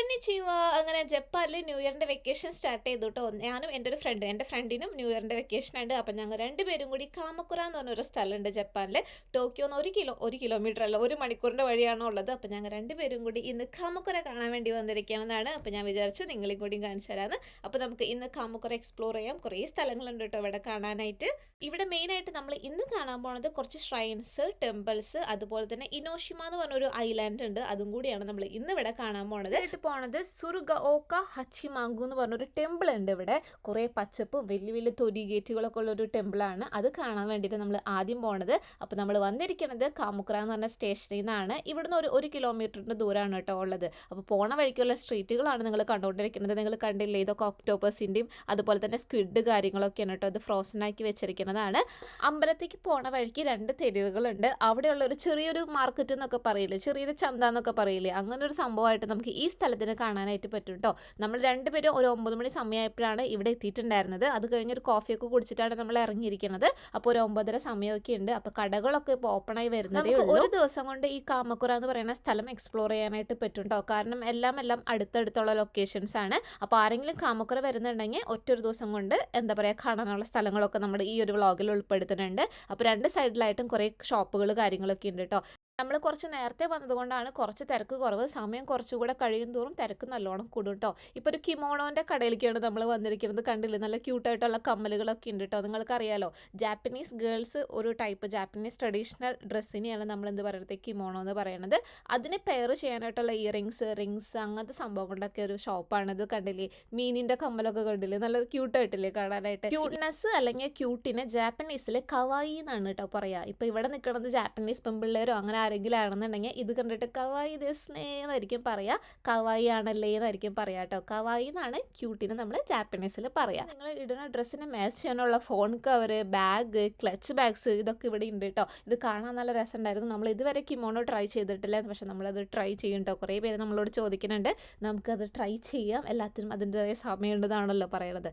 കൊന്നിച്ചിവ അങ്ങനെ ജപ്പാനിൽ new ഇയറിന്റെ vacation start ചെയ്തു കേട്ടോ ഞാനും എന്റെ ഒരു ഫ്രണ്ട് എന്റെ ഫ്രണ്ടിനും ന്യൂ ഇയറിന്റെ വെക്കേഷൻ ഉണ്ട്. അപ്പം ഞങ്ങൾ രണ്ടുപേരും കൂടി കാമക്കുറ എന്ന് പറഞ്ഞൊരു സ്ഥലമുണ്ട് ജപ്പാനിൽ ടോക്കിയോ എന്ന് ഒരു കിലോ ഒരു കിലോമീറ്റർ അല്ല ഒരു മണിക്കൂറിന്റെ വഴിയാണോ ഉള്ളത്. അപ്പം ഞങ്ങൾ രണ്ടുപേരും കൂടി ഇന്ന് കാമക്കുറ കാണാൻ വേണ്ടി വന്നിരിക്കുകയാണെന്നാണ്. അപ്പം ഞാൻ വിചാരിച്ചു നിങ്ങളെ കൂടി കാണിച്ചു തരാമെന്ന് അപ്പോൾ നമുക്ക് ഇന്ന് കാമക്കുറ എക്സ്പ്ലോർ ചെയ്യാം. കുറേ സ്ഥലങ്ങളുണ്ട് കേട്ടോ ഇവിടെ കാണാനായിട്ട്. ഇവിടെ മെയിനായിട്ട് നമ്മൾ ഇന്ന് കാണാൻ പോണത് കുറച്ച് ഷ്രൈൻസ് ടെമ്പിൾസ് അതുപോലെ തന്നെ ഇനോഷിമ എന്ന് പറഞ്ഞൊരു ഐലാൻഡ് ഉണ്ട്. അതും കൂടിയാണ് നമ്മൾ ഇന്ന് ഇവിടെ കാണാൻ പോണത്. പോണത് സുറുഗ ഓക്ക ഹച്ചിമാങ്കു എന്ന് പറഞ്ഞൊരു ടെമ്പിൾ ഉണ്ട് ഇവിടെ. കുറേ പച്ചപ്പും വലിയ വലിയ തൊരി ഗേറ്റുകളൊക്കെ ഉള്ള ഒരു ടെമ്പിളാണ് അത് കാണാൻ വേണ്ടിയിട്ട് നമ്മൾ ആദ്യം പോണത്. അപ്പോൾ നമ്മൾ വന്നിരിക്കുന്നത് കാമുക്ര എന്ന് പറഞ്ഞ സ്റ്റേഷനിൽ നിന്നാണ്. ഇവിടുന്ന് ഒരു ഒരു കിലോമീറ്ററിന്റെ ദൂരമാണ് കേട്ടോ ഉള്ളത്. അപ്പോൾ പോണ വഴിക്കുള്ള സ്ട്രീറ്റുകളാണ് നിങ്ങൾ കണ്ടുകൊണ്ടിരിക്കുന്നത്. നിങ്ങൾ കണ്ടില്ലേ? ഇതൊക്കെ ഒക്ടോബസിന്റെയും അതുപോലെ തന്നെ സ്ക്വിഡ് കാര്യങ്ങളൊക്കെയാണ് കേട്ടോ ഇത് ഫ്രോസൺ ആക്കി വെച്ചിരിക്കുന്നതാണ്. അമ്പലത്തേക്ക് പോണ വഴിക്ക് രണ്ട് തെരുവുകളുണ്ട്. അവിടെയുള്ള ഒരു ചെറിയൊരു മാർക്കറ്റ് എന്നൊക്കെ പറയില്ലേ? ചെറിയൊരു ചന്ത എന്നൊക്കെ പറയില്ലേ? അങ്ങനെ ഒരു സംഭവമായിട്ട് നമുക്ക് ഈ സ്ഥലത്തിന് കാണാനായിട്ട് പറ്റും കേട്ടോ നമ്മൾ രണ്ടുപേരും ഒരു ഒമ്പത് മണി സമയമായപ്പോഴാണ് ഇവിടെ എത്തിയിട്ടുണ്ടായിരുന്നത്. അത് കഴിഞ്ഞ് ഒരു കോഫിയൊക്കെ കുടിച്ചിട്ടാണ് നമ്മൾ ഇറങ്ങിയിരിക്കുന്നത്. അപ്പോൾ ഒരു ഒമ്പതര സമയമൊക്കെ ഉണ്ട്. അപ്പോൾ കടകളൊക്കെ ഇപ്പോൾ ഓപ്പണായി ആയി ഉള്ളൂ. ഒരു ദിവസം കൊണ്ട് ഈ കാമക്കുറ എന്ന് പറയുന്ന സ്ഥലം എക്സ്പ്ലോർ ചെയ്യാനായിട്ട് പറ്റും കേട്ടോ കാരണം എല്ലാം എല്ലാം അടുത്തടുത്തുള്ള ലൊക്കേഷൻസ് ആണ്. അപ്പോൾ ആരെങ്കിലും കാമക്കുറ വരുന്നുണ്ടെങ്കിൽ ഒറ്റൊരു ദിവസം കൊണ്ട് എന്താ പറയുക കാണാനുള്ള സ്ഥലങ്ങളൊക്കെ നമ്മുടെ ഈ ഒരു വ്ളോഗിൽ ഉൾപ്പെടുത്തുന്നുണ്ട്. അപ്പോൾ രണ്ട് സൈഡിലായിട്ടും കുറേ ഷോപ്പുകൾ കാര്യങ്ങളൊക്കെ ഉണ്ട് കേട്ടോ നമ്മൾ കുറച്ച് നേരത്തെ വന്നതുകൊണ്ടാണ് കുറച്ച് തിരക്ക് കുറവ്. സമയം കുറച്ചുകൂടെ കഴിയും തോറും തിരക്ക് നല്ലോണം കൂടും കേട്ടോ ഇപ്പോൾ ഒരു കിമോണോന്റെ കടയിലേക്കാണ് നമ്മൾ വന്നിരിക്കുന്നത്. കണ്ടില്ലേ? നല്ല ക്യൂട്ടായിട്ടുള്ള കമ്മലുകളൊക്കെ ഉണ്ട് കേട്ടോ നിങ്ങൾക്കറിയാലോ? ജാപ്പനീസ് ഗേൾസ് ഒരു ടൈപ്പ് ജാപ്പനീസ് ട്രഡീഷണൽ ഡ്രസ്സിനെയാണ് നമ്മൾ എന്ത് പറയുന്നത് കിമോണോ എന്ന് പറയുന്നത് അതിനെ പെയർ ചെയ്യാനായിട്ടുള്ള ഇയറിങ്സ് റിങ്സ് അങ്ങനത്തെ സംഭവങ്ങളുടെയൊക്കെ ഒരു ഷോപ്പാണ് ഇത് കണ്ടില്ലേ? മീനിന്റെ കമ്മലൊക്കെ കണ്ടില്ലേ? നല്ല ക്യൂട്ടായിട്ടില്ലേ കാണാനായിട്ട്? ക്യൂട്ട്നെസ് അല്ലെങ്കിൽ ക്യൂട്ടിനെ ജാപ്പനീസിൽ കവായി എന്നാണ് കേട്ടോ പറയുക ഇപ്പോൾ ഇവിടെ നിൽക്കുന്നത് ജാപ്പനീസ് പെൺപിള്ളേരോ അങ്ങനെ ആരെങ്കിലും ആണെന്നുണ്ടെങ്കിൽ ഇത് കണ്ടിട്ട് കവായി ദസ്നേ എന്നായിരിക്കും പറയുക കവായി ആണല്ലേ എന്നായിരിക്കും പറയുക കേട്ടോ കവായി എന്നാണ് ക്യൂട്ടിന് നമ്മൾ ജാപ്പനീസിൽ പറയുക നിങ്ങൾ ഇടുന്ന ഡ്രസ്സിന് മാച്ച് ചെയ്യാനുള്ള phone cover bag clutch bags ഇതൊക്കെ ഇവിടെ ഉണ്ട് കേട്ടോ ഇത് കാണാൻ നല്ല രസമുണ്ടായിരുന്നു. നമ്മൾ ഇതുവരെ കിമോണോ ട്രൈ ചെയ്തിട്ടില്ല പക്ഷെ നമ്മളത് ട്രൈ ചെയ്യും കേട്ടോ കുറേ പേര് നമ്മളോട് ചോദിക്കുന്നുണ്ട്. നമുക്കത് ട്രൈ ചെയ്യാം. എല്ലാത്തിനും അതിന്റെതായ സമയമുണ്ടെന്നാണല്ലോ പറയണത്.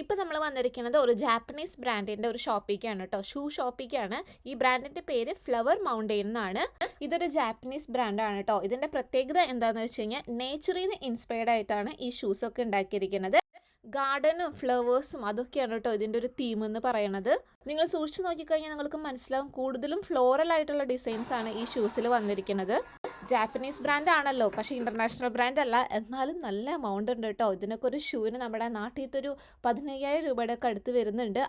ഇപ്പം നമ്മൾ വന്നിരിക്കുന്നത് ഒരു ജാപ്പനീസ് ബ്രാൻഡിന്റെ ഒരു ഷോപ്പിക്കാണ് കേട്ടോ. ഷൂ ഷോപ്പിക്കാണ് ഈ ബ്രാൻഡിന്റെ പേര് ഫ്ലവർ മൗണ്ടെയിൻ എന്നാണ്. ഇതൊരു ജാപ്പനീസ് ബ്രാൻഡാണ് കേട്ടോ. ഇതിന്റെ പ്രത്യേകത എന്താണെന്ന് വെച്ച് കഴിഞ്ഞാൽ നേച്ചറിൽ നിന്ന് ഇൻസ്പയർഡ് ആയിട്ടാണ് ഈ ഷൂസൊക്കെ ഉണ്ടാക്കിയിരിക്കുന്നത്. ഗാർഡനും ഫ്ലവേഴ്സും അതൊക്കെയാണ് കേട്ടോ ഇതിന്റെ ഒരു തീം എന്ന് പറയുന്നത് നിങ്ങൾ സൂക്ഷിച്ച് നോക്കിക്കഴിഞ്ഞാൽ നിങ്ങൾക്ക് മനസ്സിലാവും കൂടുതലും ഫ്ലോറൽ ആയിട്ടുള്ള ഡിസൈൻസ് ആണ് ഈ ഷൂസിൽ വന്നിരിക്കുന്നത്. ജാപ്പനീസ് ബ്രാൻഡ് ആണല്ലോ പക്ഷേ ഇന്റർനാഷണൽ ബ്രാൻഡ് അല്ല. എന്നാലും നല്ല എമൗണ്ട് ഉണ്ട് കേട്ടോ. ഇതിനൊക്കെ ഒരു ഷൂവിന് നമ്മുടെ നാട്ടിലത്തെ ഒരു പതിനയ്യായിരം രൂപയുടെ ഒക്കെ അടുത്ത് വരുന്നുണ്ട്.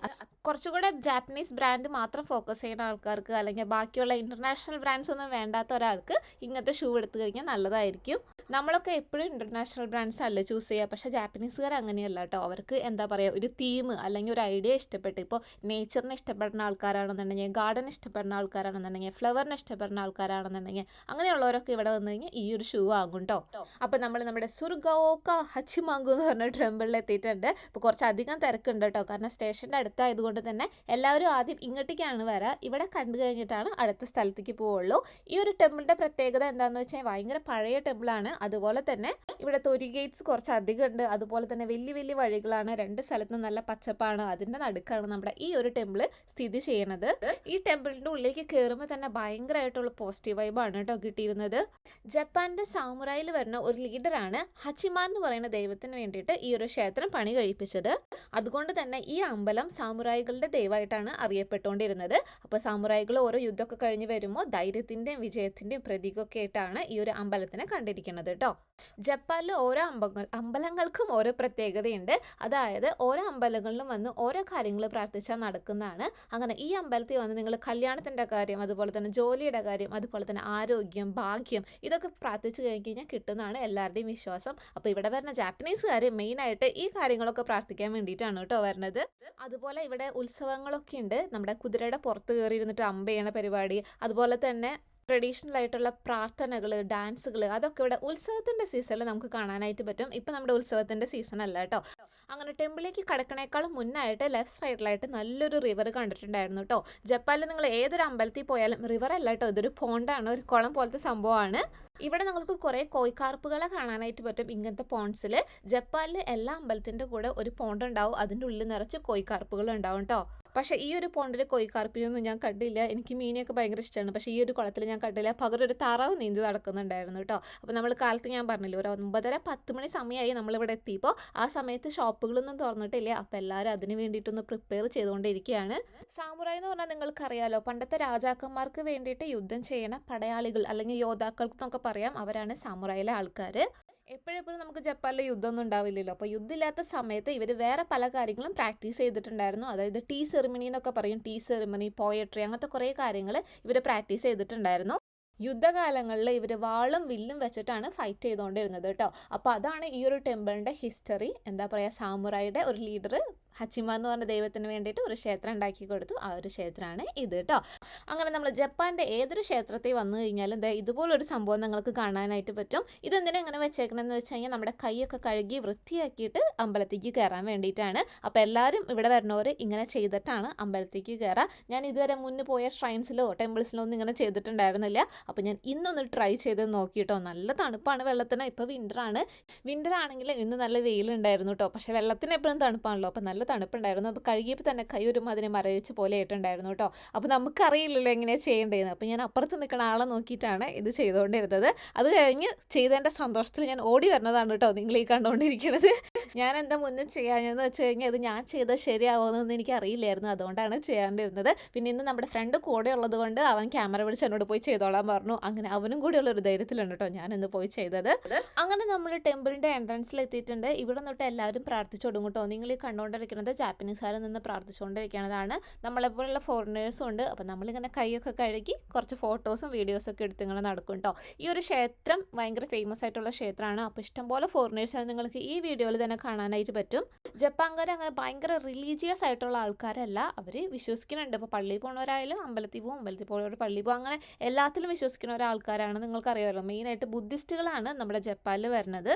കുറച്ചുകൂടെ ജാപ്പനീസ് ബ്രാൻഡ് മാത്രം ഫോക്കസ് ചെയ്യുന്ന ആൾക്കാർക്ക് അല്ലെങ്കിൽ ബാക്കിയുള്ള ഇന്റർനാഷണൽ ബ്രാൻഡ്സ് ഒന്നും വേണ്ടാത്ത ഒരാൾക്ക് ഇങ്ങനത്തെ ഷൂ എടുത്തു കഴിഞ്ഞാൽ നല്ലതായിരിക്കും. നമ്മളൊക്കെ എപ്പോഴും ഇന്റർനാഷണൽ ബ്രാൻഡ്സ് അല്ല ചൂസ് ചെയ്യുക. പക്ഷേ ജാപ്പനീസുകാർ അങ്ങനെയല്ല കേട്ടോ. അവർക്ക് എന്താ പറയുക ഒരു തീം അല്ലെങ്കിൽ ഒരു ഐഡിയ ഇഷ്ടപ്പെട്ട്. ഇപ്പോൾ നേച്ചറിനെ ഇഷ്ടപ്പെടുന്ന ആൾക്കാരാണെന്നുണ്ടെങ്കിൽ ഗാർഡൻ ഇഷ്ടപ്പെടുന്ന ആൾക്കാരാണെന്നുണ്ടെങ്കിൽ ഫ്ലവറിനെ ഇഷ്ടപ്പെടുന്ന ആൾക്കാരാണെന്നുണ്ടെങ്കിൽ അങ്ങനെയുള്ളവരൊക്കെ ഇവിടെ വന്നു കഴിഞ്ഞാൽ ഈ ഒരു ഷൂ വാങ്ങും കേട്ടോ അപ്പോൾ നമ്മൾ നമ്മുടെ സുർഗോക്ക ഹച്ചിമാങ്കു എന്ന് പറഞ്ഞ ടെമ്പിളിൽ എത്തിയിട്ടുണ്ട്. അപ്പോൾ കുറച്ചധികം തിരക്കുണ്ട് കേട്ടോ കാരണം സ്റ്റേഷന്റെ അടുത്തായതുകൊണ്ട് തന്നെ എല്ലാവരും ആദ്യം ഇങ്ങോട്ടേക്കാണ് വരിക ഇവിടെ കണ്ടു കഴിഞ്ഞിട്ടാണ് അടുത്ത സ്ഥലത്തേക്ക് പോവുള്ളൂ. ഈ ഒരു ടെമ്പിളിന്റെ പ്രത്യേകത എന്താണെന്ന് വെച്ചാൽ ഭയങ്കര പഴയ ടെമ്പിളാണ് അതുപോലെ തന്നെ ഇവിടെ തൊരി ഗേറ്റ്സ് കുറച്ച് അധികം ഉണ്ട്. അതുപോലെ തന്നെ വലിയ വലിയ വഴികളാണ്. രണ്ട് സ്ഥലത്തും നല്ല പച്ചപ്പാണ്. അതിന്റെ നടുക്കാണ് നമ്മുടെ ഈ ഒരു ടെമ്പിൾ സ്ഥിതി ചെയ്യുന്നത് ഈ ടെമ്പിളിന്റെ ഉള്ളിലേക്ക് കയറുമ്പോൾ തന്നെ ഭയങ്കരമായിട്ടുള്ള പോസിറ്റീവ് വൈബാണ് കേട്ടോ കിട്ടിയിരുന്നത്. ജപ്പാന്റെ സാമുറായിൽ വരുന്ന ഒരു ലീഡറാണ് ഹച്ചിമാൻ എന്ന് പറയുന്ന ദൈവത്തിന് വേണ്ടിയിട്ട് ഈ ഒരു ക്ഷേത്രം പണി കഴിപ്പിച്ചത്. അതുകൊണ്ട് തന്നെ ഈ അമ്പലം സാമുറായികളുടെ ദൈവമായിട്ടാണ് അറിയപ്പെട്ടുകൊണ്ടിരുന്നത്. അപ്പോൾ സാമുറായികൾ ഓരോ യുദ്ധമൊക്കെ കഴിഞ്ഞ് വരുമ്പോൾ ധൈര്യത്തിന്റെയും വിജയത്തിന്റെയും പ്രതീകമൊക്കെ ആയിട്ടാണ് ഈ ഒരു അമ്പലത്തിനെ കണ്ടിരിക്കുന്നത് കേട്ടോ. ജപ്പാനിൽ ഓരോ അമ്പങ്ങൾ അമ്പലങ്ങൾക്കും ഓരോ പ്രത്യേകതയുണ്ട്. അതായത് ഓരോ അമ്പലങ്ങളിലും വന്ന് ഓരോ കാര്യങ്ങൾ പ്രാർത്ഥിച്ചാൽ നടക്കുന്നതാണ്. അങ്ങനെ ഈ അമ്പലത്തിൽ വന്ന് നിങ്ങൾ കല്യാണത്തിന്റെ കാര്യം അതുപോലെ തന്നെ ജോലിയുടെ കാര്യം അതുപോലെ തന്നെ ആരോഗ്യം ഭാഗ്യം ഇതൊക്കെ പ്രാർത്ഥിച്ചു കഴിഞ്ഞ് കഴിഞ്ഞാൽ കിട്ടുന്നതാണ് എല്ലാവരുടെയും വിശ്വാസം. അപ്പോൾ ഇവിടെ വരുന്ന ജാപ്പനീസുകാർ മെയിനായിട്ട് ഈ കാര്യങ്ങളൊക്കെ പ്രാർത്ഥിക്കാൻ വേണ്ടിയിട്ടാണ് കേട്ടോ വരുന്നത് അതുപോലെ ഇവിടെ ഉത്സവങ്ങളൊക്കെ ഉണ്ട്. നമ്മുടെ കുതിരയുടെ പുറത്ത് കയറി ഇരുന്നിട്ട് അമ്പ ചെയ്യണ പരിപാടി അതുപോലെ തന്നെ ട്രഡീഷണൽ ആയിട്ടുള്ള പ്രാർത്ഥനകൾ ഡാൻസുകൾ അതൊക്കെ ഇവിടെ ഉത്സവത്തിന്റെ സീസണിൽ നമുക്ക് കാണാനായിട്ട് പറ്റും. ഇപ്പം നമ്മുടെ ഉത്സവത്തിന്റെ സീസൺ അല്ല കേട്ടോ. അങ്ങനെ ടെമ്പിളിലേക്ക് കടക്കണേക്കാളും മുന്നായിട്ട് ലെഫ്റ്റ് സൈഡിലായിട്ട് നല്ലൊരു റിവർ കണ്ടിട്ടുണ്ടായിരുന്നു കേട്ടോ. ജപ്പാനിൽ നിങ്ങൾ ഏതൊരു അമ്പലത്തിൽ പോയാലും റിവർ അല്ല കേട്ടോ ഇതൊരു പോണ്ടാണ് ഒരു കുളം പോലത്തെ സംഭവമാണ്. ഇവിടെ നിങ്ങൾക്ക് കുറേ കോയിക്കാർപ്പുകളെ കാണാനായിട്ട് പറ്റും ഇങ്ങനത്തെ പോണ്ട്സിൽ ജപ്പാനിൽ എല്ലാ അമ്പലത്തിന്റെ കൂടെ ഒരു പോണ്ട് ഉണ്ടാവും അതിന്റെ ഉള്ളിൽ നിറച്ച് കോയിക്കാർപ്പുകൾ ഉണ്ടാവും കേട്ടോ. പക്ഷേ ഈ ഒരു പോണ്ടിൽ കോഴിക്കാർപ്പിനെയൊന്നും ഞാൻ കണ്ടില്ല. എനിക്ക് മീനെയൊക്കെ ഭയങ്കര ഇഷ്ടമാണ് പക്ഷേ ഈ ഒരു കുളത്തിൽ ഞാൻ കണ്ടില്ല. പകരം ഒരു താറാവ് നീന്തി നടക്കുന്നുണ്ടായിരുന്നു കേട്ടോ. അപ്പോൾ നമ്മൾ കാലത്ത് ഞാൻ പറഞ്ഞില്ല ഒരു ഒമ്പതര പത്ത് മണി സമയമായി നമ്മളിവിടെ എത്തിയപ്പോൾ ആ സമയത്ത് ഷോപ്പുകളൊന്നും തുറന്നിട്ടില്ല. അപ്പോൾ എല്ലാവരും അതിന് വേണ്ടിയിട്ടൊന്ന് പ്രിപ്പയർ ചെയ്തുകൊണ്ടിരിക്കുകയാണ്. സാമുറായി എന്ന് പറഞ്ഞാൽ നിങ്ങൾക്കറിയാലോ പണ്ടത്തെ രാജാക്കന്മാർക്ക് വേണ്ടിയിട്ട് യുദ്ധം ചെയ്യണ പടയാളികൾ അല്ലെങ്കിൽ യോദ്ധാക്കൾക്ക് എന്നൊക്കെ പറയാം. അവരാണ് സാമുറായിലെ ആൾക്കാർ എപ്പോഴെപ്പോഴും നമുക്ക് ജപ്പാനിൽ യുദ്ധമൊന്നും ഉണ്ടാവില്ലല്ലോ. അപ്പോൾ യുദ്ധമില്ലാത്ത സമയത്ത് ഇവർ വേറെ പല കാര്യങ്ങളും പ്രാക്ടീസ് ചെയ്തിട്ടുണ്ടായിരുന്നു. അതായത് ടീ സെറിമണി എന്നൊക്കെ പറയും. ടീ സെറിമണി പോയട്രി അങ്ങനത്തെ കുറേ കാര്യങ്ങൾ ഇവർ പ്രാക്ടീസ് ചെയ്തിട്ടുണ്ടായിരുന്നു. യുദ്ധകാലങ്ങളിൽ ഇവർ വാളും വില്ലും വെച്ചിട്ടാണ് ഫൈറ്റ് ചെയ്തുകൊണ്ടിരുന്നത് കേട്ടോ. അപ്പോൾ അതാണ് ഈ ഒരു ടെമ്പിളിന്റെ ഹിസ്റ്ററി. എന്താ പറയുക സാമുറായിയുടെ ഒരു ലീഡർ ഹച്ചിമ എന്ന് പറഞ്ഞ ദൈവത്തിന് വേണ്ടിയിട്ട് ഒരു ക്ഷേത്രം ഉണ്ടാക്കി കൊടുത്തു. ആ ഒരു ക്ഷേത്രമാണ് ഇത് കേട്ടോ അങ്ങനെ നമ്മൾ ജപ്പാന്റെ ഏതൊരു ക്ഷേത്രത്തിൽ വന്നു കഴിഞ്ഞാലും ഇതുപോലൊരു സംഭവം നിങ്ങൾക്ക് കാണാനായിട്ട് പറ്റും. ഇതെന്തിനാ ഇങ്ങനെ വെച്ചേക്കണമെന്ന് വെച്ച് കഴിഞ്ഞാൽ നമ്മുടെ കൈയൊക്കെ കഴുകി വൃത്തിയാക്കിയിട്ട് അമ്പലത്തേക്ക് കയറാൻ വേണ്ടിയിട്ടാണ്. അപ്പോൾ എല്ലാവരും ഇവിടെ വരുന്നവർ ഇങ്ങനെ ചെയ്തിട്ടാണ് അമ്പലത്തേക്ക് കയറാം ഞാൻ ഇതുവരെ മുന്നേ പോയ ഷ്രൈൻസിലോ ടെമ്പിൾസിലോ ഒന്നും ഇങ്ങനെ ചെയ്തിട്ടുണ്ടായിരുന്നില്ല. അപ്പോൾ ഞാൻ ഇന്നൊന്ന് ട്രൈ ചെയ്ത് നോക്കിയിട്ടോ നല്ല തണുപ്പാണ് വെള്ളത്തിന്. ഇപ്പോൾ വിന്ററാണ് വിന്റർ ആണെങ്കിൽ ഇന്ന് നല്ല വെയിലുണ്ടായിരുന്നു കേട്ടോ പക്ഷേ വെള്ളത്തിന് എപ്പോഴും തണുപ്പാണല്ലോ. അപ്പോൾ നല്ല തണുപ്പുണ്ടായിരുന്നു. അപ്പോൾ കഴുകിയപ്പോൾ തന്നെ കൈ ഒരു അതിനെ മരവിച്ച് പോലെ ആയിട്ടുണ്ടായിരുന്നു കേട്ടോ. അപ്പോൾ നമുക്കറിയില്ലല്ലോ എങ്ങനെയാണ് ചെയ്യേണ്ടതെന്ന് അപ്പോൾ ഞാൻ അപ്പുറത്ത് നിൽക്കുന്ന ആളെ നോക്കിയിട്ടാണ് ഇത് ചെയ്തുകൊണ്ടിരുന്നത്. അത് കഴിഞ്ഞ് ചെയ്തതിന്റെ സന്തോഷത്തിൽ ഞാൻ ഓടി വരുന്നതാണ് കേട്ടോ നിങ്ങൾ ഈ കണ്ടുകൊണ്ടിരിക്കുന്നത് ഞാൻ എന്താ മുന്നേ ചെയ്യാഞ്ഞെന്ന് വെച്ച് കഴിഞ്ഞാൽ ഇത് ഞാൻ ചെയ്താൽ ശരിയാവുമെന്ന് എനിക്ക് അറിയില്ലായിരുന്നു അതുകൊണ്ടാണ് ചെയ്യാണ്ടിരുന്നത്. പിന്നെ ഇന്ന് നമ്മുടെ ഫ്രണ്ട് കൂടെ ഉള്ളത് കൊണ്ട് അവൻ ക്യാമറ പിടിച്ച് എന്നോട് പോയി ചെയ്തോളാൻ പറഞ്ഞു. അങ്ങനെ അവനും കൂടെ ഉള്ള ഒരു ധൈര്യത്തിലാണ് കേട്ടോ ഞാൻ ഇന്ന് പോയി ചെയ്തത്. അങ്ങനെ നമ്മൾ ടെമ്പിളിന്റെ എൻട്രൻസിൽ എത്തിയിട്ടുണ്ട്. ഇവിടെ നിന്നിട്ട് എല്ലാവരും പ്രാർത്ഥിച്ചു തുടങ്ങും കേട്ടോ. നിങ്ങൾ ഈ കണ്ടുകൊണ്ടിരിക്കുന്നത് ജാപ്പനീസുകാരിൽ നിന്ന് പ്രാർത്ഥിച്ചുകൊണ്ടിരിക്കുന്നതാണ്. നമ്മളെപ്പോലുള്ള ഫോറിനേഴ്സും ഉണ്ട്. അപ്പോൾ നമ്മളിങ്ങനെ കൈയൊക്കെ കഴുകി കുറച്ച് ഫോട്ടോസും വീഡിയോസും ഒക്കെ എടുത്ത് ഇങ്ങനെ നടക്കും കേട്ടോ ഈ ഒരു ക്ഷേത്രം ഭയങ്കര ഫേമസ് ആയിട്ടുള്ള ക്ഷേത്രമാണ്. അപ്പോൾ ഇഷ്ടംപോലെ ഫോറിനേഴ്സാണ് നിങ്ങൾക്ക് ഈ വീഡിയോയിൽ തന്നെ കാണാനായിട്ട് പറ്റും. ജപ്പാൻകാർ അങ്ങനെ ഭയങ്കര റിലീജിയസ് ആയിട്ടുള്ള ആൾക്കാരല്ല. അവർ വിശ്വസിക്കുന്നുണ്ട്. ഇപ്പോൾ പള്ളിയിൽ പോകുന്നവരായാലും അമ്പലത്തിൽ പോകും അമ്പലത്തിൽ പോകുന്നവർ പള്ളിയിൽ പോകും അങ്ങനെ എല്ലാത്തിലും വിശ്വസിക്കുന്ന ഒരാൾക്കാരാണ് നിങ്ങൾക്കറിയാമല്ലോ. മെയിനായിട്ട് ബുദ്ധിസ്റ്റുകളാണ് നമ്മുടെ ജപ്പാനിൽ വരുന്നത്.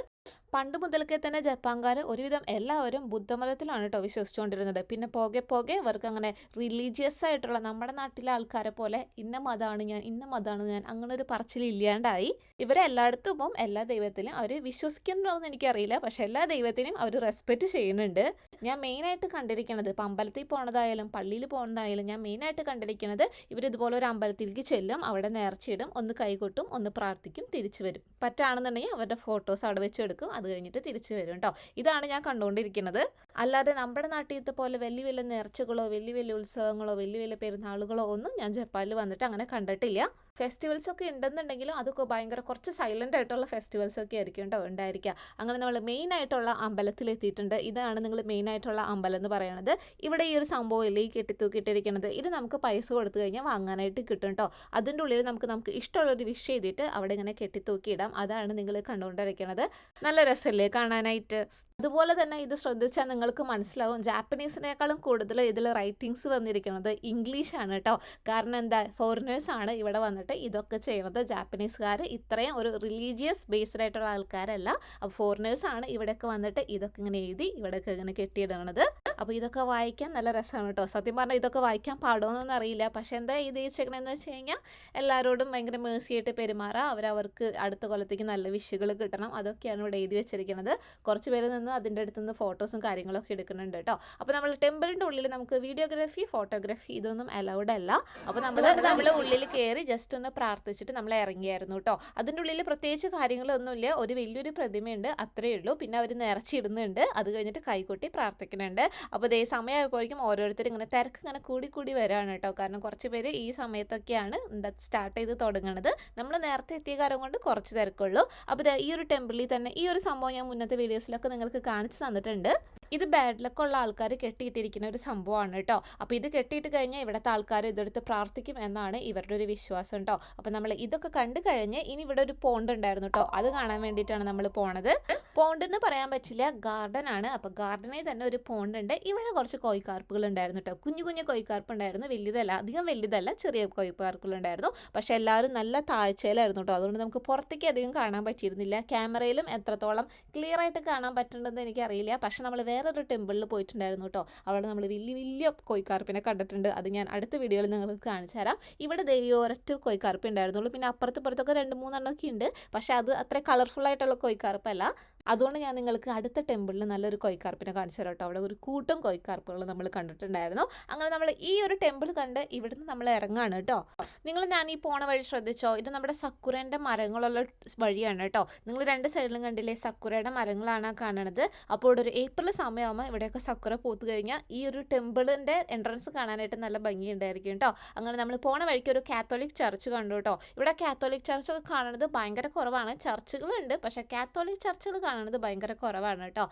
പണ്ട് മുതൽക്കേ തന്നെ ജപ്പാൻകാർ ഒരുവിധം എല്ലാവരും ബുദ്ധമതത്തിലാണ് കേട്ടോ വിശ്വസിച്ചുകൊണ്ടിരുന്നത് പിന്നെ പോകെ പോകെ ഇവർക്ക് അങ്ങനെ റിലീജിയസ് ആയിട്ടുള്ള നമ്മുടെ നാട്ടിലെ ആൾക്കാരെ പോലെ ഇന്ന മതമാണ് ഞാൻ ഇന്ന മതമാണ് ഞാൻ അങ്ങനെ ഒരു പറച്ചിൽ ഇല്ലാണ്ടായി. ഇവരെ എല്ലായിടത്തും ഇപ്പം എല്ലാ ദൈവത്തിലും അവർ വിശ്വസിക്കുന്നുണ്ടോ എന്ന് എനിക്കറിയില്ല. പക്ഷെ എല്ലാ ദൈവത്തിനും അവർ റെസ്പെക്റ്റ് ചെയ്യുന്നുണ്ട്. ഞാൻ മെയിനായിട്ട് കണ്ടിരിക്കണത് ഇപ്പം അമ്പലത്തിൽ പോണതായാലും പള്ളിയിൽ പോകുന്നതായാലും ഞാൻ മെയിനായിട്ട് കണ്ടിരിക്കുന്നത് ഇവർ ഇതുപോലെ ഒരു അമ്പലത്തിലേക്ക് ചെല്ലും അവിടെ നേർച്ചയിടും ഒന്ന് കൈകൊട്ടും ഒന്ന് പ്രാർത്ഥിക്കും തിരിച്ചു വരും. പറ്റാണെന്നുണ്ടെങ്കിൽ അവരുടെ ഫോട്ടോസ് അവിടെ വെച്ച് എടുക്കും. അത് കഴിഞ്ഞിട്ട് തിരിച്ചു വരും കേട്ടോ ഇതാണ് ഞാൻ കണ്ടുകൊണ്ടിരിക്കുന്നത്. അല്ലാതെ നമ്മുടെ നാട്ടിലത്തെ പോലെ വലിയ വലിയ നേർച്ചകളോ വലിയ വലിയ ഉത്സവങ്ങളോ വലിയ വലിയ പെരുന്നാളുകളോ ഒന്നും ഞാൻ ജപ്പാനിൽ വന്നിട്ട് അങ്ങനെ കണ്ടിട്ടില്ല. ഫെസ്റ്റിവൽസ് ഒക്കെ ഉണ്ടെന്നുണ്ടെങ്കിലും അതൊക്കെ ഭയങ്കര കുറച്ച് സൈലന്റ് ആയിട്ടുള്ള ഫെസ്റ്റിവൽസ് ഒക്കെ ആയിരിക്കും കേട്ടോ ഉണ്ടായിരിക്കുക. അങ്ങനെ നമ്മൾ മെയിൻ ആയിട്ടുള്ള അമ്പലത്തിൽ എത്തിയിട്ടുണ്ട് ഇതാണ് നിങ്ങൾ മെയിൻ ആയിട്ടുള്ള അമ്പലം എന്ന് പറയുന്നത് ഇവിടെ ഈ ഒരു സംഭവം ഇല്ലേ ഈ കെട്ടിത്തൂക്കിയിട്ടിരിക്കുന്നത്. ഇത് നമുക്ക് പൈസ കൊടുത്തു കഴിഞ്ഞാൽ വാങ്ങാനായിട്ട് കിട്ടും കേട്ടോ. അതിന്റെ ഉള്ളിൽ നമുക്ക് നമുക്ക് ഇഷ്ടമുള്ളൊരു വിഷ് ചെയ്തിട്ട് അവിടെ ഇങ്ങനെ കെട്ടിത്തൂക്കിയിടാം. അതാണ് നിങ്ങൾ കണ്ടുകൊണ്ടിരിക്കുന്നത് നല്ല രസമല്ലേ കാണാനായിട്ട്? അതുപോലെ തന്നെ ഇത് ശ്രദ്ധിച്ചാൽ നിങ്ങൾക്ക് മനസ്സിലാവും. ജാപ്പനീസിനേക്കാളും കൂടുതൽ ഇതിൽ റൈറ്റിങ്സ് വന്നിരിക്കുന്നത് ഇംഗ്ലീഷാണ് കേട്ടോ കാരണം എന്താ? ഫോറിനേഴ്സ് ആണ് ഇവിടെ വന്നിട്ട് ഇതൊക്കെ ചെയ്യുന്നത് ജാപ്പനീസുകാർ ഇത്രയും ഒരു റിലീജിയസ് ബേസ്ഡ് ആയിട്ടുള്ള ആൾക്കാരല്ല. അപ്പോൾ ഫോറിനേഴ്സ് ആണ് ഇവിടെയൊക്കെ വന്നിട്ട് ഇതൊക്കെ ഇങ്ങനെ എഴുതി ഇവിടെയൊക്കെ ഇങ്ങനെ കെട്ടിയിടുന്നത് അപ്പോൾ ഇതൊക്കെ വായിക്കാൻ നല്ല രസമാണ് കേട്ടോ സത്യം പറഞ്ഞാൽ ഇതൊക്കെ വായിക്കാൻ പാടുമെന്നൊന്നും അറിയില്ല. പക്ഷെ എന്താ ഇത് ചെയ്യണമെന്ന് വെച്ച് കഴിഞ്ഞാൽ എല്ലാവരോടും ഭയങ്കര മേഴ്സിയായിട്ട് പെരുമാറുക അവരവർക്ക് അടുത്ത കൊല്ലത്തേക്ക് നല്ല വിഷുകൾ കിട്ടണം. അതൊക്കെയാണ് ഇവിടെ എഴുതി വെച്ചിരിക്കുന്നത് കുറച്ച് പേര് നിന്ന് അതിന്റെ അടുത്ത് നിന്ന് ഫോട്ടോസും കാര്യങ്ങളൊക്കെ എടുക്കുന്നുണ്ട് കേട്ടോ. അപ്പോൾ നമ്മൾ ടെമ്പിളിന്റെ ഉള്ളിൽ നമുക്ക് വീഡിയോഗ്രാഫി ഫോട്ടോഗ്രാഫി ഇതൊന്നും അലൗഡ് അല്ല. അപ്പോൾ നമ്മൾ നമ്മൾ ഉള്ളിൽ കയറി ജസ്റ്റ് ഒന്ന് പ്രാർത്ഥിച്ചിട്ട് നമ്മൾ ഇറങ്ങിയായിരുന്നു കേട്ടോ. അതിന്റെ ഉള്ളിൽ പ്രത്യേകിച്ച് കാര്യങ്ങളൊന്നുമില്ല. ഒരു വലിയൊരു പ്രതിമയുണ്ട് അത്രയേ ഉള്ളൂ. പിന്നെ അവർ നിറച്ചിടുന്നുണ്ട് അത് കഴിഞ്ഞിട്ട് കൈകൊട്ടി പ്രാർത്ഥിക്കുന്നുണ്ട്. അപ്പോൾ ഇതേ സമയമായപ്പോഴേക്കും ഓരോരുത്തർ ഇങ്ങനെ തിരക്ക് ഇങ്ങനെ കൂടി കൂടി വരാണ് കേട്ടോ. കാരണം കുറച്ച് പേര് ഈ സമയത്തൊക്കെയാണ് എന്താ സ്റ്റാർട്ട് ചെയ്ത് തുടങ്ങുന്നത് നമ്മൾ നേരത്തെ എത്തിയ കാര്യം കൊണ്ട് കുറച്ച് തിരക്കുള്ളൂ. അപ്പോൾ ഈ ഒരു ടെമ്പിളിൽ തന്നെ ഈ ഒരു സംഭവം ഞാൻ മുന്നത്തെ വീഡിയോസിലൊക്കെ നിങ്ങൾക്ക് കാണിച്ചു തന്നിട്ടുണ്ട്. ഇത് ബാഡ് ലക്ക് ഉള്ള ആൾക്കാർ കെട്ടിയിട്ടിരിക്കുന്ന ഒരു സംഭവമാണ് കേട്ടോ. അപ്പോൾ ഇത് കെട്ടിയിട്ട് കഴിഞ്ഞാൽ ഇവിടുത്തെ ആൾക്കാർ ഇതെടുത്ത് പ്രാർത്ഥിക്കും എന്നാണ് ഇവരുടെ ഒരു വിശ്വാസം കേട്ടോ അപ്പോൾ നമ്മൾ ഇതൊക്കെ കണ്ടു കഴിഞ്ഞ് ഇനി ഇവിടെ ഒരു പോണ്ട് ഉണ്ടായിരുന്നു കേട്ടോ അത് കാണാൻ വേണ്ടിയിട്ടാണ് നമ്മൾ പോണത്. പോണ്ട് എന്ന് പറയാൻ പറ്റില്ല ഗാർഡൻ ആണ്. അപ്പോൾ ഗാർഡനിൽ തന്നെ ഒരു പോണ്ട് ഉണ്ട്. ഇവിടെ കുറച്ച് കോയിക്കാർപ്പുകൾ ഉണ്ടായിരുന്നു കേട്ടോ കുഞ്ഞു കുഞ്ഞു കോയിക്കാർപ്പ് ഉണ്ടായിരുന്നു. വലിയതല്ല അധികം വലിയതല്ല ചെറിയ കോയിക്കാർപ്പുകൾ ഉണ്ടായിരുന്നു. പക്ഷേ എല്ലാവരും നല്ല താഴ്ചയിലായിരുന്നു കേട്ടോ അതുകൊണ്ട് നമുക്ക് പുറത്തേക്ക് അധികം കാണാൻ പറ്റിയിരുന്നില്ല. ക്യാമറയിലും എത്രത്തോളം ക്ലിയർ ആയിട്ട് കാണാൻ പറ്റുന്നുണ്ടെന്ന് എനിക്കറിയില്ല. പക്ഷെ നമ്മൾ വേറൊരു ടെമ്പിളിൽ പോയിട്ടുണ്ടായിരുന്നു കേട്ടോ അവിടെ നമ്മൾ വലിയ വലിയ കോയിക്കാർപ്പിനെ കണ്ടിട്ടുണ്ട്. അത് ഞാൻ അടുത്ത വീഡിയോയിൽ നിങ്ങൾക്ക് കാണിച്ചു തരാം. ഇവിടെ ദേവിയോരറ്റ് കോയിക്കാർപ്പ് ഉണ്ടായിരുന്നുള്ളൂ. പിന്നെ അപ്പുറത്ത് ഇപ്പുറത്തൊക്കെ രണ്ട് മൂന്നെണ്ണമൊക്കെ ഉണ്ട്. പക്ഷേ അത് അത്ര കളർഫുൾ ആയിട്ടുള്ള കോഴിക്കാർപ്പല്ല. അതുകൊണ്ട് ഞാൻ നിങ്ങൾക്ക് അടുത്ത ടെമ്പിളിൽ നല്ലൊരു കൊയ്ക്കാർപ്പിനെ കാണിച്ചു തരാം കേട്ടോ. അവിടെ ഒരു കൂട്ടം കൊയ്ക്കാർപ്പുകൾ നമ്മൾ കണ്ടിട്ടുണ്ടായിരുന്നു. അങ്ങനെ നമ്മൾ ഈ ഒരു ടെമ്പിൾ കണ്ട് ഇവിടുന്ന് നമ്മൾ ഇറങ്ങാണ് കേട്ടോ. നിങ്ങൾ ഞാൻ ഈ പോണ വഴി ശ്രദ്ധിച്ചോ? ഇത് നമ്മുടെ സക്കുരേന്റെ മരങ്ങളുള്ള വഴിയാണ് കേട്ടോ. നിങ്ങൾ രണ്ട് സൈഡിലും കണ്ടില്ലേ? സക്കുരയുടെ മരങ്ങളാണ് കാണുന്നത് അപ്പോൾ ഒരു ഏപ്രിൽ സമയമാകുമ്പോൾ ഇവിടെയൊക്കെ സക്കുര പൂത്ത് കഴിഞ്ഞാൽ ഈ ഒരു ടെമ്പിളിന്റെ എൻട്രൻസ് കാണാനായിട്ട് നല്ല ഭംഗിയുണ്ടായിരിക്കും കേട്ടോ. അങ്ങനെ നമ്മൾ പോണ വഴിക്ക് ഒരു കാത്തോലിക് ചർച്ച് കണ്ടു കേട്ടോ. ഇവിടെ കാത്തോലിക് ചർച്ച് കാണുന്നത് ഭയങ്കര കുറവാണ്. ചർച്ചുകളുണ്ട് പക്ഷേ കാത്തോലിക് ചർച്ചുകൾ കാണുന്നത് ഭയങ്കര കുറവാണ് കേട്ടോ.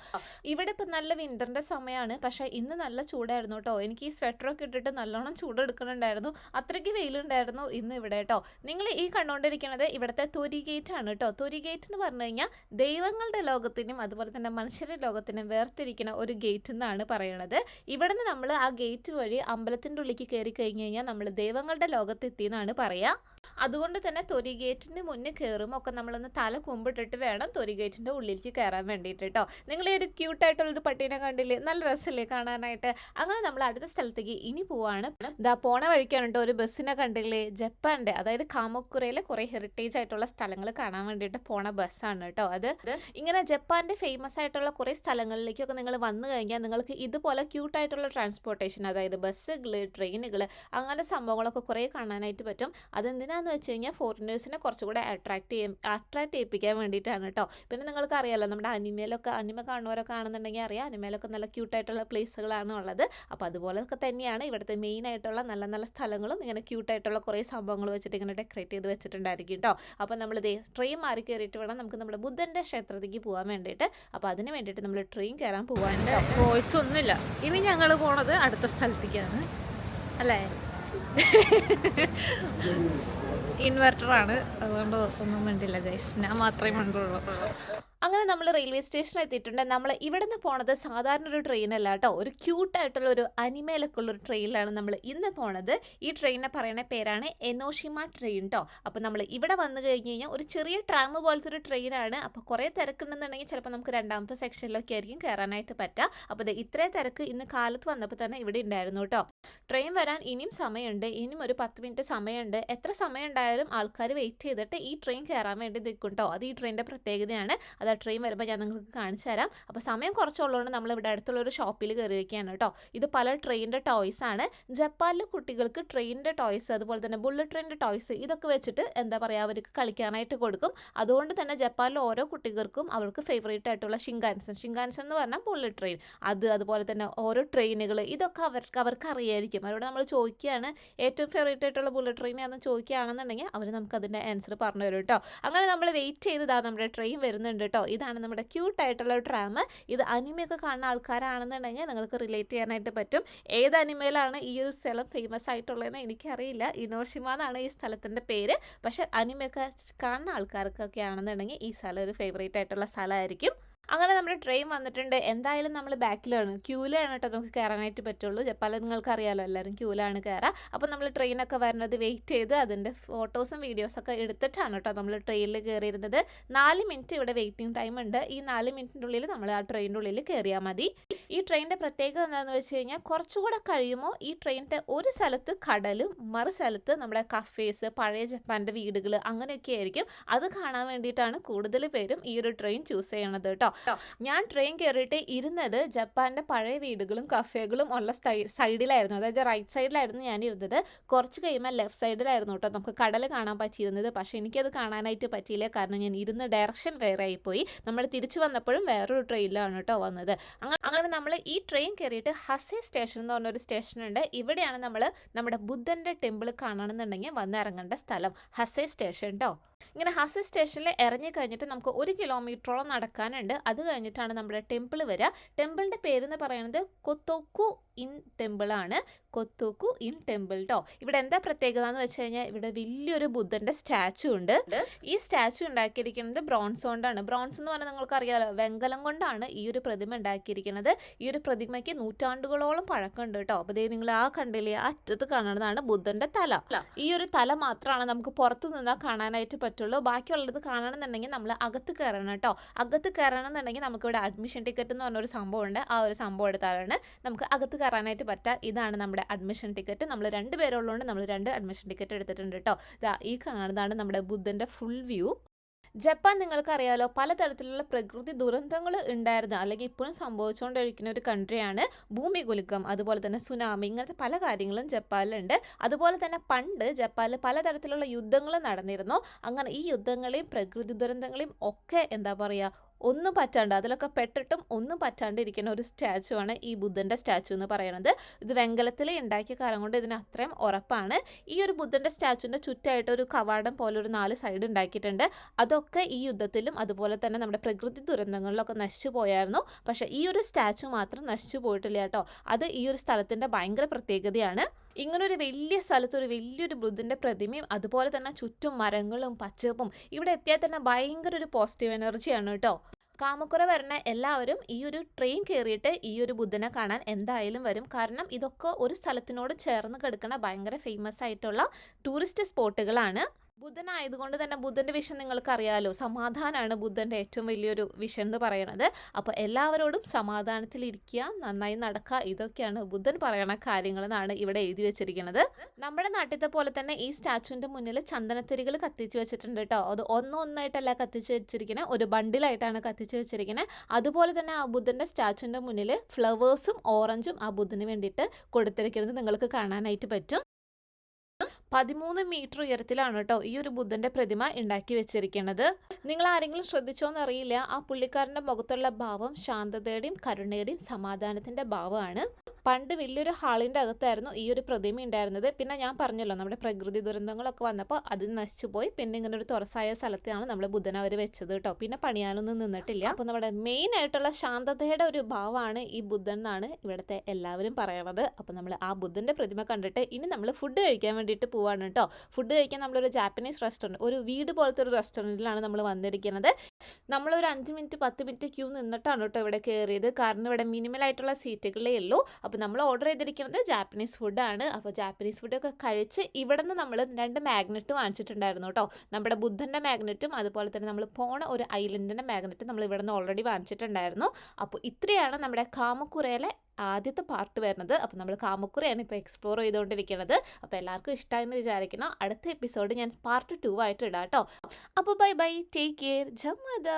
ഇവിടെ ഇപ്പം നല്ല വിന്ററിന്റെ സമയമാണ് പക്ഷെ ഇന്ന് നല്ല ചൂടായിരുന്നു കേട്ടോ. എനിക്ക് ഈ സ്വെറ്ററൊക്കെ ഇട്ടിട്ട് നല്ലോണം ചൂടെടുക്കുന്നുണ്ടായിരുന്നു. അത്രയ്ക്ക് വെയിലുണ്ടായിരുന്നു ഇന്ന് ഇവിടെ കേട്ടോ. നിങ്ങൾ ഈ കണ്ടുകൊണ്ടിരിക്കുന്നത് ഇവിടുത്തെ തൊരി ഗേറ്റ് ആണ് കേട്ടോ. തൊരി ഗേറ്റ് എന്ന് പറഞ്ഞു കഴിഞ്ഞാൽ ദൈവങ്ങളുടെ ലോകത്തിനും അതുപോലെ തന്നെ മനുഷ്യരുടെ ലോകത്തിനും വേർതിരിക്കുന്ന ഒരു ഗേറ്റ് എന്നാണ് പറയുന്നത്. ഇവിടുന്ന് നമ്മൾ ആ ഗേറ്റ് വഴി അമ്പലത്തിന്റെ ഉള്ളിലേക്ക് കയറി കഴിഞ്ഞ് കഴിഞ്ഞാൽ നമ്മൾ ദൈവങ്ങളുടെ ലോകത്തെത്തി എന്നാണ് പറയുക. അതുകൊണ്ട് തന്നെ തൊരി മുന്നിൽ കയറുമ്പോൾ ഒക്കെ നമ്മളൊന്ന് തല കുമ്പിട്ടിട്ട് വേണം തൊരി ഗേറ്റിന്റെ ഉള്ളിലേക്ക് കയറാൻ വേണ്ടിയിട്ട് കേട്ടോ. നിങ്ങൾ ഈ ഒരു ക്യൂട്ടായിട്ടുള്ളൊരു പട്ടീനെ കണ്ടില്ലേ? നല്ല രസമല്ലേ കാണാനായിട്ട്? അങ്ങനെ നമ്മൾ അടുത്ത സ്ഥലത്തേക്ക് ഇനി പോവാണ്. ദാ പോണ വഴിക്കാണ് കേട്ടോ ഒരു ബസ്സിനെ കണ്ടില്ലേ? ജപ്പാന്റെ അതായത് കാമക്കുറയിലെ കുറേ ഹെറിറ്റേജ് ആയിട്ടുള്ള സ്ഥലങ്ങൾ കാണാൻ വേണ്ടിയിട്ട് പോണ ബസ്സാണ് കേട്ടോ അത്. ഇങ്ങനെ ജപ്പാന്റെ ഫേമസ് ആയിട്ടുള്ള കുറേ സ്ഥലങ്ങളിലേക്കൊക്കെ നിങ്ങൾ വന്നു കഴിഞ്ഞാൽ നിങ്ങൾക്ക് ഇതുപോലെ ക്യൂട്ടായിട്ടുള്ള ട്രാൻസ്പോർട്ടേഷൻ അതായത് ബസ്സുകൾ ട്രെയിനുകൾ അങ്ങനെ സംഭവങ്ങളൊക്കെ കുറേ കാണാനായിട്ട് പറ്റും. അതെന്തിനാന്ന് വെച്ച് കഴിഞ്ഞാൽ ഫോറിനേഴ്സിനെ കുറച്ചുകൂടെ അട്രാക്ട് ചെയ്യും അട്രാക്ട് ചെയ്യിപ്പിക്കാൻ വേണ്ടിയിട്ടാണ് കേട്ടോ പിന്നെ നിങ്ങൾക്ക് അറിയാമല്ലോ നമ്മുടെ അനിമയിലൊക്കെ അനിമ കാണുന്നവരൊക്കെ ആണെന്നുണ്ടെങ്കിൽ അറിയാം അനിമയിലൊക്കെ നല്ല ക്യൂട്ടായിട്ടുള്ള പ്ലേസുകളാണ് ഉള്ളത്. അപ്പോൾ അതുപോലെയൊക്കെ തന്നെയാണ് ഇവിടുത്തെ മെയിൻ ആയിട്ടുള്ള നല്ല നല്ല സ്ഥലങ്ങളും ഇങ്ങനെ ക്യൂട്ടായിട്ടുള്ള കുറേ സംഭവങ്ങൾ വെച്ചിട്ട് ഇങ്ങനെ ഡെക്കറേറ്റ് ചെയ്ത് വെച്ചിട്ടുണ്ടായിരിക്കും കേട്ടോ അപ്പോൾ നമ്മൾ ദേ ട്രെയിൻ മാറി കയറിയിട്ട് വേണം നമുക്ക് നമ്മുടെ ബുദ്ധന്റെ ക്ഷേത്രത്തിലേക്ക് പോകാൻ വേണ്ടിയിട്ട്. അപ്പോൾ അതിന് വേണ്ടിയിട്ട് നമ്മൾ ട്രെയിൻ കയറാൻ പോകാൻ വോയിസ് ഒന്നുമില്ല. ഇനി ഞങ്ങൾ പോണത് അടുത്ത സ്ഥലത്തേക്കാണ്. അല്ലേ? ഇൻവെർട്ടറാണ്. അതുകൊണ്ട് ഒന്നും മിണ്ടില്ല ഗൈസ്. ഞാൻ മാത്രമേ മിണ്ടുള്ളൂ. അങ്ങനെ നമ്മൾ റെയിൽവേ സ്റ്റേഷനിൽ എത്തിയിട്ടുണ്ട്. നമ്മൾ ഇവിടുന്ന് പോണത് സാധാരണ ഒരു ട്രെയിനല്ല കേട്ടോ. ഒരു ക്യൂട്ടായിട്ടുള്ള ഒരു അനിമയിലൊക്കെ ഉള്ള ഒരു ട്രെയിനിലാണ് നമ്മൾ ഇന്ന് പോണത്. ഈ ട്രെയിനിനെ പറയുന്ന പേരാണ് എനോഷിമ ട്രെയിൻ കേട്ടോ അപ്പോൾ നമ്മൾ ഇവിടെ വന്നു കഴിഞ്ഞ് കഴിഞ്ഞാൽ ഒരു ചെറിയ ട്രാം പോലത്തെ ഒരു ട്രെയിനാണ് അപ്പോൾ കുറേ തിരക്കുണ്ടെന്നുണ്ടെങ്കിൽ ചിലപ്പോൾ നമുക്ക് രണ്ടാമത്തെ സെക്ഷനിലൊക്കെ ആയിരിക്കും കയറാനായിട്ട് പറ്റുക അപ്പോൾ ഇത്രേ ഇത്രയും തിരക്ക് ഇന്ന് കാലത്ത് വന്നപ്പോൾ തന്നെ ഇവിടെ ഉണ്ടായിരുന്നു കേട്ടോ ട്രെയിൻ വരാൻ ഇനിയും സമയമുണ്ട്. ഇനിയും ഒരു പത്ത് മിനിറ്റ് സമയമുണ്ട്. എത്ര സമയം ഉണ്ടായാലും ആൾക്കാർ വെയിറ്റ് ചെയ്തിട്ട് ഈ ട്രെയിൻ കയറാൻ വേണ്ടി നിൽക്കും കേട്ടോ അത് ഈ ട്രെയിനിന്റെ പ്രത്യേകതയാണ്. അത് ട്രെയിൻ വരുമ്പോൾ ഞാൻ നിങ്ങൾക്ക് കാണിച്ചു തരാം. അപ്പോൾ സമയം കുറച്ചുള്ളതുകൊണ്ട് നമ്മൾ ഇവിടെ അടുത്തുള്ള ഒരു ഷോപ്പിൽ കയറിയിരിക്കുകയാണ് കേട്ടോ. ഇത് പല ട്രെയിനിന്റെ ടോയ്സ് ആണ്. ജപ്പാനിലെ കുട്ടികൾക്ക് ട്രെയിനിന്റെ ടോയ്സ് അതുപോലെ തന്നെ ബുള്ളറ്റ് ട്രെയിനിന്റെ ടോയ്സ് ഇതൊക്കെ വെച്ചിട്ട് എന്താ പറയുക അവർക്ക് കളിക്കാനായിട്ട് കൊടുക്കും. അതുകൊണ്ട് തന്നെ ജപ്പാനിലെ ഓരോ കുട്ടികൾക്കും അവർക്ക് ഫേവറേറ്റ് ആയിട്ടുള്ള ഷിങ്കാൻസൺ ഷിങ്കാൻസൺ എന്ന് പറഞ്ഞാൽ ബുള്ളറ്റ് ട്രെയിൻ അത് അതുപോലെ തന്നെ ഓരോ ട്രെയിനുകൾ ഇതൊക്കെ അവർക്ക് അവർക്ക് അറിയായിരിക്കും. അവരോട് നമ്മൾ ചോദിക്കുകയാണ് ഏറ്റവും ഫേവറേറ്റ് ആയിട്ടുള്ള ബുള്ളറ്റ് ട്രെയിൻ എന്ന് ചോദിക്കുകയാണെന്നുണ്ടെങ്കിൽ അവർ നമുക്ക് അതിന്റെ ആൻസർ പറഞ്ഞു തരും കേട്ടോ. അങ്ങനെ നമ്മൾ വെയിറ്റ് ചെയ്തതാണ് നമ്മുടെ ട്രെയിൻ വരുന്നുണ്ട് കേട്ടോ. ഇതാണ് നമ്മുടെ ക്യൂട്ട് ആയിട്ടുള്ള ട്രാം ഇത് അനിമയൊക്കെ കാണുന്ന ആൾക്കാരാണെന്നുണ്ടെങ്കിൽ നിങ്ങൾക്ക് റിലേറ്റ് ചെയ്യാനായിട്ട് പറ്റും. ഏത് അനിമയിലാണ് ഈ ഒരു സ്ഥലം ഫേമസ് ആയിട്ടുള്ളതെന്ന് എനിക്കറിയില്ല. ഇനോഷിമ എന്നാണ് ഈ സ്ഥലത്തിന്റെ പേര്. പക്ഷെ അനിമയൊക്കെ കാണുന്ന ആൾക്കാർക്കൊക്കെ ആണെന്നുണ്ടെങ്കിൽ ഈ സ്ഥലം ഒരു ഫേവറേറ്റ് ആയിട്ടുള്ള സ്ഥലമായിരിക്കും. അങ്ങനെ നമ്മുടെ ട്രെയിൻ വന്നിട്ടുണ്ട്. എന്തായാലും നമ്മൾ ബാക്കിലാണ് ക്യൂലാണ് കേട്ടോ നമുക്ക് കയറാനായിട്ട് പറ്റുള്ളൂ. പല നിങ്ങൾക്ക് അറിയാലോ എല്ലാവരും ക്യൂലാണ് കയറുക അപ്പോൾ നമ്മൾ ട്രെയിനൊക്കെ വരുന്നത് വെയിറ്റ് ചെയ്ത് അതിന്റെ ഫോട്ടോസും വീഡിയോസൊക്കെ എടുത്തിട്ടാണ് കേട്ടോ നമ്മൾ ട്രെയിനിൽ കയറിയിരുന്നത് നാല് മിനിറ്റ് ഇവിടെ വെയിറ്റിംഗ് ടൈം ഉണ്ട്. ഈ നാല് മിനിറ്റിന്റെ ഉള്ളിൽ നമ്മൾ ആ ട്രെയിനിന്റെ ഉള്ളിൽ കയറിയാൽ മതി. ഈ ട്രെയിനിന്റെ പ്രത്യേകത എന്താണെന്ന് വെച്ച് കഴിഞ്ഞാൽ കുറച്ചുകൂടെ കഴിയുമ്പോൾ ഈ ട്രെയിനിന്റെ ഒരു സ്ഥലത്ത് കടലും മറു സ്ഥലത്ത് നമ്മുടെ കഫേസ് പഴയ ജപ്പാന്റെ വീടുകൾ അങ്ങനെയൊക്കെ ആയിരിക്കും. അത് കാണാൻ വേണ്ടിയിട്ടാണ് കൂടുതൽ പേരും ഈ ഒരു ട്രെയിൻ ചൂസ് ചെയ്യണത് കേട്ടോ ഞാൻ ട്രെയിൻ കയറിയിട്ട് ഇരുന്നത് ജപ്പാന്റെ പഴയ വീടുകളും കഫേകളും ഉള്ള സൈഡിലായിരുന്നു അതായത് റൈറ്റ് സൈഡിലായിരുന്നു ഞാൻ ഇരുന്നത്. കുറച്ച് കഴിയുമ്പോൾ ലെഫ്റ്റ് സൈഡിലായിരുന്നു കേട്ടോ. നമുക്ക് കടൽ കാണാൻ പറ്റിയിരുന്നത്. പക്ഷേ എനിക്കത് കാണാനായിട്ട് പറ്റിയില്ല. കാരണം ഞാൻ ഇരുന്ന ഡയറക്ഷൻ വേറെ ആയിപ്പോയി നമ്മൾ തിരിച്ചു വന്നപ്പോഴും വേറൊരു ട്രെയിനിലാണ് കേട്ടോ വന്നത്. അങ്ങനെ നമ്മൾ ഈ ട്രെയിൻ കയറിയിട്ട് ഹസെ സ്റ്റേഷൻ എന്ന് പറഞ്ഞൊരു സ്റ്റേഷൻ ഉണ്ട്. ഇവിടെയാണ് നമ്മൾ നമ്മുടെ ബുദ്ധന്റെ ടെമ്പിൾ കാണണമെന്നുണ്ടെങ്കിൽ വന്നിറങ്ങേണ്ട സ്ഥലം. ഹസെ സ്റ്റേഷൻ കേട്ടോ ഇങ്ങനെ ഹസെ സ്റ്റേഷനിൽ ഇറങ്ങി കഴിഞ്ഞിട്ട് നമുക്ക് ഒരു കിലോമീറ്ററോളം നടക്കാനുണ്ട്. അത് കഴിഞ്ഞിട്ടാണ് നമ്മുടെ ടെമ്പിൾ വരിക ടെമ്പിളിന്റെ പേരെന്ന് പറയുന്നത് കൊത്തോക്കു ഇൻ ടെമ്പിൾ ആണ്. കൊത്തോക്കു ഇൻ ടെമ്പിൾ കേട്ടോ ഇവിടെ എന്താ പ്രത്യേകത എന്ന് വെച്ച് കഴിഞ്ഞാൽ ഇവിടെ വലിയൊരു ബുദ്ധന്റെ സ്റ്റാച്ചു ഉണ്ട്. ഈ സ്റ്റാച്ചു ഉണ്ടാക്കിയിരിക്കുന്നത് ബ്രോൺസ് കൊണ്ടാണ്. ബ്രോൺസ് എന്ന് പറഞ്ഞാൽ നിങ്ങൾക്ക് അറിയാലോ വെങ്കലം കൊണ്ടാണ് ഈ ഒരു പ്രതിമ ഉണ്ടാക്കിയിരിക്കുന്നത്. ഈ ഒരു പ്രതിമയ്ക്ക് നൂറ്റാണ്ടുകളോളം പഴക്കമുണ്ട് കേട്ടോ അപ്പോൾ ഇതേ നിങ്ങൾ ആ കണ്ടില്ലേ ആ അറ്റത്ത് കാണുന്നതാണ് ബുദ്ധന്റെ തല. ഈ ഒരു തല മാത്രമാണ് നമുക്ക് പുറത്ത് നിന്നാൽ കാണാനായിട്ട് പറ്റുള്ളൂ. ബാക്കിയുള്ളത് കാണണമെന്നുണ്ടെങ്കിൽ നമ്മൾ അകത്ത് കയറണം കേട്ടോ അകത്ത് കയറണം എന്നുണ്ടെങ്കിൽ നമുക്കിവിടെ അഡ്മിഷൻ ടിക്കറ്റ് എന്ന് പറഞ്ഞൊരു സംഭവം ഉണ്ട് ആ ഒരു സംഭവം എടുത്താലാണ് നമുക്ക് അകത്ത് കയറാനായിട്ട് പറ്റുക ഇതാണ് നമ്മുടെ അഡ്മിഷൻ ടിക്കറ്റ് നമ്മൾ രണ്ട് പേരുള്ളതുകൊണ്ട് നമ്മൾ രണ്ട് അഡ്മിഷൻ ടിക്കറ്റ് എടുത്തിട്ടുണ്ട് കേട്ടോ. ഈ കാണുന്നതാണ് നമ്മുടെ ബുദ്ധന്റെ ഫുൾ വ്യൂ ജപ്പാൻ നിങ്ങൾക്കറിയാലോ പലതരത്തിലുള്ള പ്രകൃതി ദുരന്തങ്ങൾ ഉണ്ടായിരുന്ന. അല്ലെങ്കിൽ ഇപ്പോഴും സംഭവിച്ചുകൊണ്ടിരിക്കുന്ന ഒരു കൺട്രിയാണ് ഭൂമി കുലുക്കം അതുപോലെ തന്നെ സുനാമി ഇങ്ങനത്തെ പല കാര്യങ്ങളും ജപ്പാനിലുണ്ട്. അതുപോലെ തന്നെ പണ്ട് ജപ്പാനിൽ പലതരത്തിലുള്ള യുദ്ധങ്ങൾ നടന്നിരുന്നു. അങ്ങനെ ഈ യുദ്ധങ്ങളെയും പ്രകൃതി ദുരന്തങ്ങളെയും ഒക്കെ എന്താ പറയുക ഒന്നും പറ്റാണ്ട് അതിലൊക്കെ പെട്ടിട്ടും ഒന്നും പറ്റാണ്ട് ഇരിക്കുന്ന ഒരു സ്റ്റാച്ചു ആണ് ഈ ബുദ്ധന്റെ സ്റ്റാച്ചു എന്ന് പറയുന്നത്. ഇത് വെങ്കലത്തിൽ ഉണ്ടാക്കിയ കാരണം കൊണ്ട് ഇതിന് അത്രയും ഉറപ്പാണ്. ഈ ഒരു ബുദ്ധന്റെ സ്റ്റാച്ചുവിന്റെ ചുറ്റായിട്ട് ഒരു കവാടം പോലെ ഒരു നാല് സൈഡ് ഉണ്ടാക്കിയിട്ടുണ്ട്. അതൊക്കെ ഈ യുദ്ധത്തിലും അതുപോലെ തന്നെ നമ്മുടെ പ്രകൃതി ദുരന്തങ്ങളിലൊക്കെ നശിച്ചു പോയായിരുന്നു. പക്ഷേ ഈ ഒരു സ്റ്റാച്ചു മാത്രം നശിച്ചു പോയിട്ടില്ല കേട്ടോ. അത് ഈ ഒരു സ്ഥലത്തിന്റെ ഭയങ്കര പ്രത്യേകതയാണ്. ഇങ്ങനൊരു വലിയ സ്ഥലത്ത് ഒരു വലിയൊരു ബുദ്ധന്റെ പ്രതിമയും അതുപോലെ തന്നെ ചുറ്റും മരങ്ങളും പച്ചപ്പും ഇവിടെ എത്തിയാൽ തന്നെ ഭയങ്കര ഒരു പോസിറ്റീവ് എനർജിയാണ് കേട്ടോ. കാമക്കുറ വരുന്ന എല്ലാവരും ഈ ഒരു ട്രെയിൻ കയറിയിട്ട് ഈ ഒരു ബുദ്ധനെ കാണാൻ എന്തായാലും വരും. കാരണം ഇതൊക്കെ ഒരു സ്ഥലത്തിനോട് ചേർന്ന് കിടക്കുന്ന ഭയങ്കര ഫേമസ് ആയിട്ടുള്ള ടൂറിസ്റ്റ് സ്പോട്ടുകളാണ് ബുദ്ധനായതുകൊണ്ട് തന്നെ ബുദ്ധന്റെ വിഷൻ നിങ്ങൾക്ക് അറിയാലോ സമാധാനമാണ് ബുദ്ധന്റെ ഏറ്റവും വലിയൊരു വിഷൻ എന്ന് പറയുന്നത് അപ്പോൾ എല്ലാവരോടും സമാധാനത്തിലിരിക്കുക നന്നായി നടക്കുക ഇതൊക്കെയാണ് ബുദ്ധൻ പറയണ കാര്യങ്ങൾ എന്നാണ് ഇവിടെ എഴുതി വെച്ചിരിക്കുന്നത്. നമ്മുടെ നാട്ടിലത്തെ പോലെ തന്നെ ഈ സ്റ്റാച്ചുവിന്റെ മുന്നിൽ ചന്ദനത്തിരികൾ കത്തിച്ച് വെച്ചിട്ടുണ്ട് കേട്ടോ. അത് ഒന്നൊന്നായിട്ടല്ല കത്തിച്ച് വെച്ചിരിക്കുന്നത് ഒരു ബണ്ടിലായിട്ടാണ് കത്തിച്ച് വെച്ചിരിക്കുന്നത് അതുപോലെ തന്നെ ആ ബുദ്ധന്റെ സ്റ്റാച്ചുവിന്റെ മുന്നിൽ ഫ്ലവേഴ്സും ഓറഞ്ചും ആ ബുദ്ധന് വേണ്ടിയിട്ട് കൊടുത്തിരിക്കുന്നത് നിങ്ങൾക്ക് കാണാനായിട്ട് പറ്റും. പതിമൂന്ന് മീറ്റർ ഉയരത്തിലാണ് കേട്ടോ ഈ ഒരു ബുദ്ധന്റെ പ്രതിമ ഉണ്ടാക്കി വെച്ചിരിക്കുന്നത്. നിങ്ങൾ ആരെങ്കിലും ശ്രദ്ധിച്ചോന്ന് അറിയില്ല ആ പുള്ളിക്കാരന്റെ മുഖത്തുള്ള ഭാവം ശാന്തതയുടെയും കരുണയുടെയും സമാധാനത്തിന്റെ ഭാവമാണ്. പണ്ട് വലിയൊരു ഹാളിന്റെ അകത്തായിരുന്നു ഈ ഒരു പ്രതിമ ഉണ്ടായിരുന്നത്. പിന്നെ ഞാൻ പറഞ്ഞല്ലോ നമ്മുടെ പ്രകൃതി ദുരന്തങ്ങളൊക്കെ വന്നപ്പോൾ അത് നശിച്ചു പോയി പിന്നെ ഇങ്ങനെ ഒരു തുറസായ സ്ഥലത്താണ് നമ്മൾ ബുധൻ അവർ വെച്ചത് കേട്ടോ. പിന്നെ പണിയാനൊന്നും നിന്നിട്ടില്ല. അപ്പോൾ നമ്മുടെ മെയിൻ ആയിട്ടുള്ള ശാന്തതയുടെ ഒരു ഭാവമാണ് ഈ ബുദ്ധൻ എന്നാണ് ഇവിടുത്തെ എല്ലാവരും പറയണത്. അപ്പോൾ നമ്മൾ ആ ബുദ്ധന്റെ പ്രതിമ കണ്ടിട്ട് ഇനി നമ്മൾ ഫുഡ് കഴിക്കാൻ വേണ്ടിയിട്ട് പോവാണ് കേട്ടോ. ഫുഡ് കഴിക്കാൻ നമ്മളൊരു ജാപ്പനീസ് റെസ്റ്റോറന്റ് ഒരു വീട് പോലത്തെ ഒരു റെസ്റ്റോറന്റിലാണ് നമ്മൾ വന്നിരിക്കുന്നത്. നമ്മളൊരു അഞ്ച് മിനിറ്റ് പത്ത് മിനിറ്റ് ക്യൂ നിന്നിട്ടാണ് കേട്ടോ ഇവിടെ കയറിയത് കാരണം ഇവിടെ മിനിമൽ ആയിട്ടുള്ള സീറ്റുകളേ ഉള്ളൂ. അപ്പോൾ നമ്മൾ ഓർഡർ ചെയ്തിരിക്കുന്നത് ജാപ്പനീസ് ഫുഡാണ് അപ്പോൾ ജാപ്പനീസ് ഫുഡൊക്കെ കഴിച്ച് ഇവിടെ നിന്ന് നമ്മൾ രണ്ട് മാഗ്നറ്റ് വാങ്ങിച്ചിട്ടുണ്ടായിരുന്നു കേട്ടോ നമ്മുടെ ബുദ്ധന്റെ മാഗ്നറ്റും അതുപോലെ തന്നെ നമ്മൾ പോണ ഒരു ഐലൻഡിന്റെ മാഗ്നറ്റും നമ്മൾ ഇവിടെ നിന്ന് ഓൾറെഡി വാങ്ങിച്ചിട്ടുണ്ടായിരുന്നു. അപ്പോൾ ഇത്രയാണ് നമ്മുടെ കാമക്കുറയിലെ ആദ്യത്തെ പാർട്ട് വരുന്നത്. അപ്പോൾ നമ്മൾ കാമക്കുറയാണ് ഇപ്പോൾ എക്സ്പ്ലോർ ചെയ്തുകൊണ്ടിരിക്കുന്നത് അപ്പോൾ എല്ലാവർക്കും ഇഷ്ടമായെന്ന് വിചാരിക്കണം അടുത്ത എപ്പിസോഡ് ഞാൻ പാർട്ട് ടു ആയിട്ട് ഇടാം കേട്ടോ അപ്പോൾ ബൈ ബൈ ടേക്ക് കെയർ ജമ്മദ